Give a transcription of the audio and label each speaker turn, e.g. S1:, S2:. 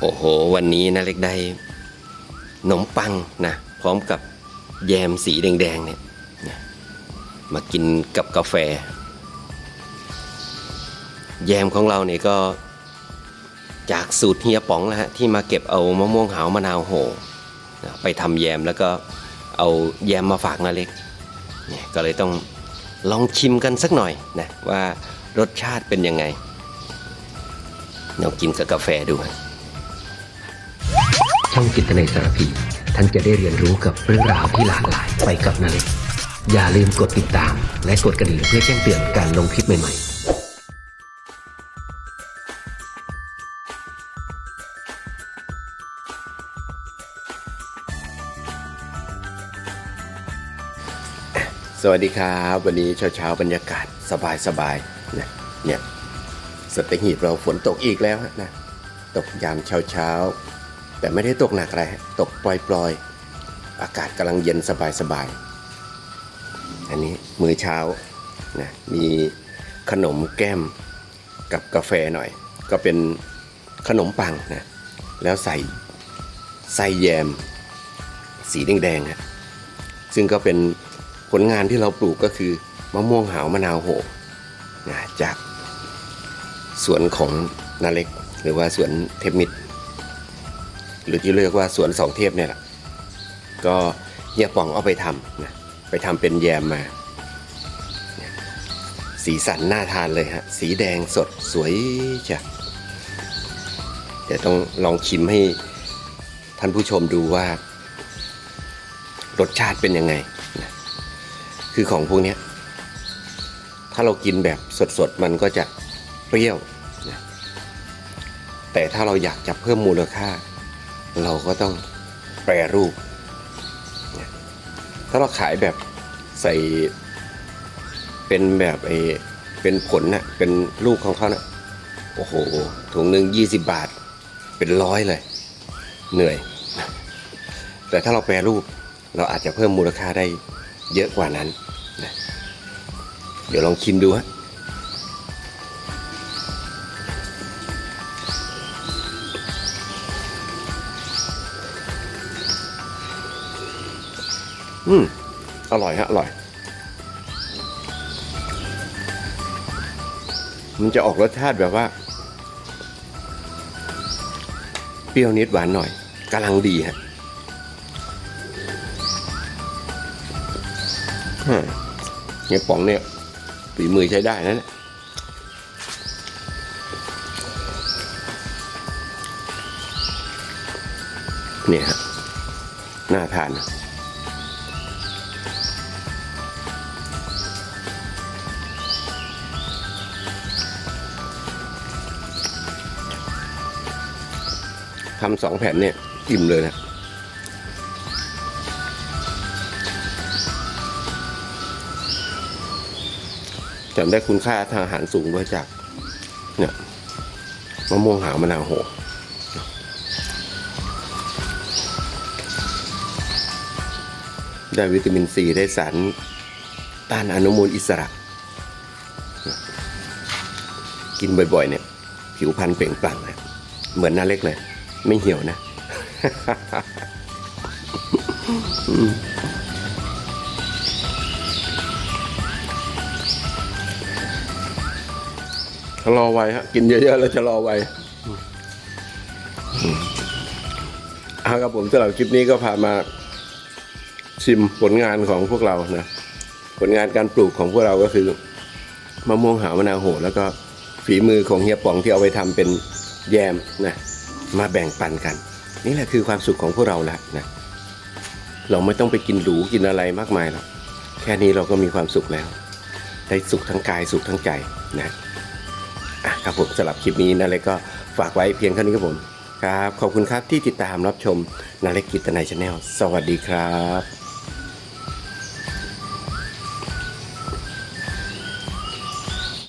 S1: โอ้โห วันนี้นะเล็กได้ขนมปังนะพร้อมกับแยมสีแดงๆเนี่ยนะมากินกับกาแฟ แยมของเราเนี่ยก็จากสูตรเฮียป๋องแล้วฮะที่มาเก็บเอามะม่วงหาวมะนาวโหนะไปทำแยมแล้วก็เอาแยมมาฝากนาเล็กเนี่ยก็เลยต้องลองชิมกันสักหน่อยนะว่ารสชาติเป็นยังไงลองกินกับกาแฟดูฮะ
S2: ช่องจิตในสารพี ท่านจะได้เรียนรู้กับเรื่องราวที่หลากหลายไปกับนาเล็กอย่าลืมกดติดตาม และกดกระดิ่งเพื่อแจ้งเตือนการลงคลิปใหม่ๆ
S1: สวัสดีครับ วันนี้เช้าเช้าๆบรรยากาศสบายสบายๆนะเนี่ยสเตหีบเราฝนตกอีกแล้วนะ ตกยามเช้าเช้าๆ แต่ไม่ได้ตกหนักอะไรตกปล่อยๆ อากาศกำลังเย็นสบายๆ อันนี้มื้อเช้านะมีขนมแก้มกับกาแฟหน่อย ก็เป็นขนมปังนะแล้วใส่ไส้แยม สีแดงๆฮะซึ่งก็เป็นผลงานที่เราปลูกก็คือมะม่วงหาวมะนาวโหนะจากสวนของนาเล็ก หรือว่าสวนเทพมิตร หรือที่เรียกว่าสวนสองเทพเนี่ยแหละก็เฮียป่องเอาไปทำนะไปทำเป็นแยมมา สีสันน่าทานเลยฮะ สีแดงสดสวยจ้ะเดี๋ยวต้องลองชิมให้ท่านผู้ชมดูว่ารสชาติเป็นยังไงนะคือของพวกนี้ถ้าเรากินแบบสดๆ มันก็จะเปรี้ยวนะแต่ถ้าเราอยากจะเพิ่มมูลค่า เราก็ต้องแปรรูป ถ้าเราขายแบบใส่เป็นแบบไอ้เป็นผลนะ่ะเป็นลูกของเขานะ่ะโอ้โหถุงหนึ่ง20บาท เป็นร้อยเลย เหนื่อย แต่ถ้าเราแปรรูปเราอาจจะเพิ่มมูลค่าได้เยอะกว่านั้นนะเดี๋ยวลองชิมดูฮะ อืมอร่อยฮะอร่อย มันจะออกรสชาติแบบว่า เปรี้ยวนิดหวานหน่อยกำลังดีฮะเฮียป๋องเนี่ยฝีมือใช้ได้นะเนี่ยเนี่ยฮะน่าทานนะ ทำสองแผ่นเนี่ยอิ่มเลยนะแถมได้คุณค่าทางอาหารสูงด้วยจาก เนี่ยมะม่วงหาวมะนาวโหได้วิตามินซีได้สารต้านอนุมูลอิสระ กินบ่อยๆเนี่ย ผิวพรรณเปล่งปลั่งนะเหมือนหน้าเล็กเลย ไม่เหี่ยวนะ รอไวฮะ กินเยอะๆแล้วจะรอไวเอาครับผมสำหรับคลิปนี้ก็พามาชิมผลงานของพวกเรานะ ผลงานการปลูกของพวกเราก็คือมะม่วงหาวมะนาวโหแล้วก็ฝีมือของเฮียป๋องที่เอาไปทำเป็นแยมนะ มาแบ่งปันกัน นี่แหละคือความสุขของพวกเราแหละนะเราไม่ต้องไปกินหรูกินอะไรมากมายหรอกแค่นี้เราก็มีความสุขแล้ว ได้สุขทั้งกายสุขทั้งใจนะอะครับผมสำหรับคลิปนี้นะเลยกก็ฝากไว้เพียงเท่านี้ครับผมครับ ขอบคุณครับที่ติดตามรับชมนาเล็กกิตนายชาแนลสวัสดีครับ